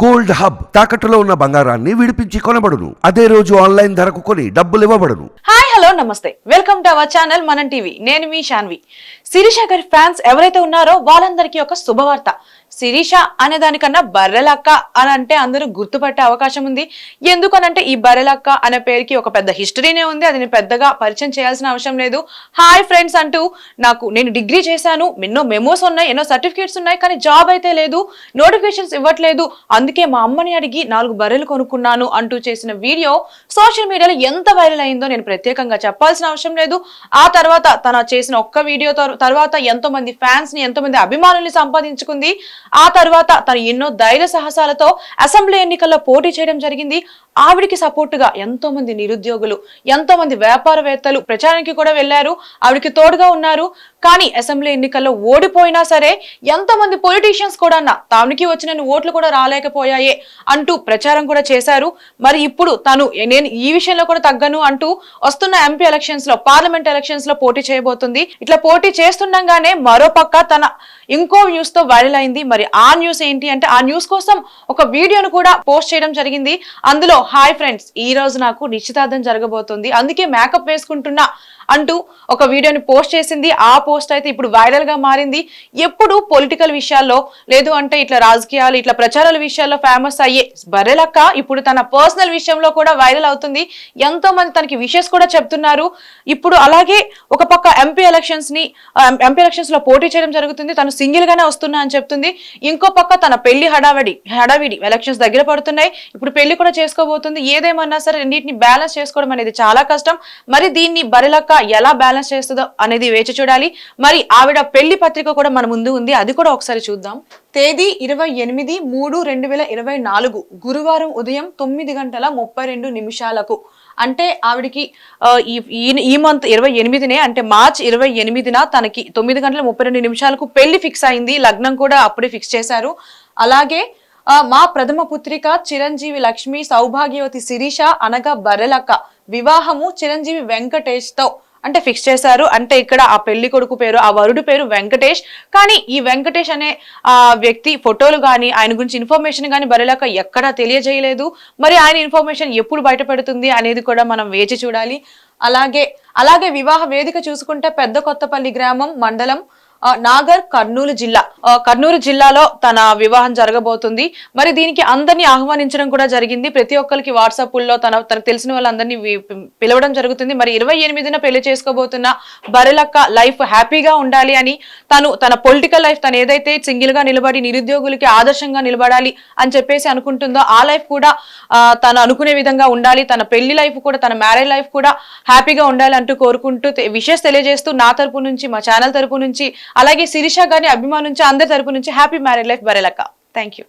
Gold hub తాకట్టులో ఉన్న బంగారాన్ని విడిపించి కొనబడును. అదే రోజు ఆన్లైన్ ధరకు కొని డబ్బులు ఇవ్వబడును. హాయ్ హలో నమస్తే. Welcome to our channel Manam TV. నేను మీ శాన్వి శిరీష గారి ఫ్యాన్స్ ఎవరైతే ఉన్నారో వాళ్ళందరికీ ఒక శుభవార్త. శిరీష అనే దానికన్నా బర్రెలక్క అని అంటే అందరూ గుర్తుపట్టే అవకాశం ఉంది. ఎందుకనంటే ఈ బర్రెలక్క అనే పేరుకి ఒక పెద్ద హిస్టరీనే ఉంది. అది నేను పెద్దగా పరిచయం చేయాల్సిన అవసరం లేదు. హాయ్ ఫ్రెండ్స్ అంటూ నాకు నేను డిగ్రీ చేశాను. ఎన్నో మెమోస్ ఉన్నాయి ఎన్నో సర్టిఫికేట్స్ ఉన్నాయి కానీ జాబ్ అయితే లేదు. నోటిఫికేషన్స్ ఇవ్వట్లేదు. అందుకే మా అమ్మని అడిగి నాలుగు బర్రెలు కొనుక్కున్నాను అంటూ చేసిన వీడియో సోషల్ మీడియాలో ఎంత వైరల్ అయిందో నేను ప్రత్యేకంగా చెప్పాల్సిన అవసరం లేదు. ఆ తర్వాత తన చేసిన ఒక్క వీడియో తర్వాత ఎంతో మంది ఫ్యాన్స్ని ఎంతో మంది అభిమానుల్ని సంపాదించుకుంది. ఆ తర్వాత తను ఎన్నో ధైర్య సాహసాలతో అసెంబ్లీ ఎన్నికల్లో పోటీ చేయడం జరిగింది. ఆవిడికి సపోర్టుగా ఎంతో మంది నిరుద్యోగులు ఎంతో మంది వ్యాపారవేత్తలు ప్రచారానికి కూడా వెళ్ళారు ఆవిడకి తోడుగా ఉన్నారు. కానీ అసెంబ్లీ ఎన్నికల్లో ఓడిపోయినా సరే ఎంతో మంది పొలిటీషియన్స్ కూడా అన్న తానికి వచ్చిన ఓట్లు కూడా రాలేకపోయాయే అంటూ ప్రచారం కూడా చేశారు. మరి ఇప్పుడు తను నేను ఈ విషయంలో కూడా తగ్గను అంటూ వస్తున్న ఎంపీ ఎలక్షన్స్లో పార్లమెంట్ ఎలక్షన్స్లో పోటీ చేయబోతుంది. ఇట్లా పోటీ చేస్తుండగానే మరో పక్క తన ఇంకో న్యూస్తో వైరల్ అయింది. మరి ఆ న్యూస్ ఏంటి అంటే ఆ న్యూస్ కోసం ఒక వీడియోను కూడా పోస్ట్ చేయడం జరిగింది. అందులో హాయ్ ఫ్రెండ్స్ ఈ రోజు నాకు నిశ్చితార్థం జరగబోతుంది. అందుకే మేకప్ వేసుకుంటున్నా అంటూ ఒక వీడియోని పోస్ట్ చేసింది. ఆ పోస్ట్ అయితే ఇప్పుడు వైరల్గా మారింది. ఎప్పుడు పొలిటికల్ విషయాల్లో లేదు అంటే ఇట్లా రాజకీయాలు ఇట్లా ప్రచారాల విషయాల్లో ఫేమస్ అయ్యే బర్రెలక్క ఇప్పుడు తన పర్సనల్ విషయంలో కూడా వైరల్ అవుతుంది. ఎంతో మంది తనకి విషెస్ కూడా చెప్తున్నారు. ఇప్పుడు అలాగే ఒక పక్క ఎంపీ ఎలక్షన్స్ని ఎంపీ ఎలక్షన్స్లో పోటీ చేయడం జరుగుతుంది. తను సింగిల్ గానే వస్తున్నా అని చెప్తుంది. ఇంకో పక్క తన పెళ్ళి హడావిడి హడావిడి ఎలక్షన్స్ దగ్గర పడుతున్నాయి. ఇప్పుడు పెళ్ళి కూడా చేసుకోబోతుంది. ఏదేమన్నా సరే రెండింటిని బ్యాలెన్స్ చేసుకోవడం అనేది చాలా కష్టం. మరి దీన్ని బరిలక్క ఎలా బ్యాలెన్స్ చేస్తుందో అనేది వేచి చూడాలి. మరి ఆవిడ పెళ్ళి పత్రిక కూడా మన ముందు ఉంది. అది కూడా ఒకసారి చూద్దాం. తేదీ ఇరవై ఎనిమిది మూడు రెండు వేల ఇరవై నాలుగు గురువారం ఉదయం తొమ్మిది గంటల ముప్పై రెండు నిమిషాలకు. అంటే ఆవిడకి ఈ మంత్ ఇరవై ఎనిమిదినే అంటే మార్చ్ ఇరవై ఎనిమిదిన తనకి తొమ్మిది గంటల ముప్పై రెండు నిమిషాలకు పెళ్ళి ఫిక్స్ అయింది లగ్నం కూడా అప్పుడే ఫిక్స్ చేశారు. అలాగే మా ప్రథమ పుత్రిక చిరంజీవి లక్ష్మి సౌభాగ్యవతి శిరీష అనగా బర్రెలక్క. వివాహము చిరంజీవి వెంకటేష్తో అంటే ఫిక్స్ చేశారు. అంటే ఇక్కడ ఆ పెళ్ళి కొడుకు పేరు ఆ వరుడు పేరు వెంకటేష్. కానీ ఈ వెంకటేష్ అనే ఆ వ్యక్తి ఫోటోలు కానీ ఆయన గురించి ఇన్ఫర్మేషన్ కానీ బరిలాక ఎక్కడా తెలియజేయలేదు. మరి ఆయన ఇన్ఫర్మేషన్ ఎప్పుడు బయటపెడుతుంది అనేది కూడా మనం వేచి చూడాలి. అలాగే అలాగే వివాహ వేదిక చూసుకుంటే పెద్ద కొత్తపల్లి గ్రామం మండలం. నాగర్ కర్నూలు జిల్లా. కర్నూలు జిల్లాలో తన వివాహం జరగబోతుంది. మరి దీనికి అందరినీ ఆహ్వానించడం కూడా జరిగింది. ప్రతి ఒక్కరికి వాట్సాప్ల్లో తన తనకు తెలిసిన వాళ్ళందరినీ పిలవడం జరుగుతుంది. మరి ఇరవై ఎనిమిదిన పెళ్ళి చేసుకోబోతున్న బరెలక్క లైఫ్ హ్యాపీగా ఉండాలి అని తను తన పొలిటికల్ లైఫ్ తను ఏదైతే సింగిల్గా నిలబడి నిరుద్యోగులకి ఆదర్శంగా నిలబడాలి అని చెప్పేసి అనుకుంటుందో ఆ లైఫ్ కూడా తను అనుకునే విధంగా ఉండాలి. తన పెళ్ళి లైఫ్ కూడా తన మ్యారేజ్ లైఫ్ కూడా హ్యాపీగా ఉండాలి అంటూ కోరుకుంటూ విషెస్ తెలియజేస్తూ నా తరపు నుంచి మా ఛానల్ తరపు నుంచి అలాగే శిరీష గారిని అభిమానించి అందరి తరపు నుంచి happy marriage life Barrelakka. Thank you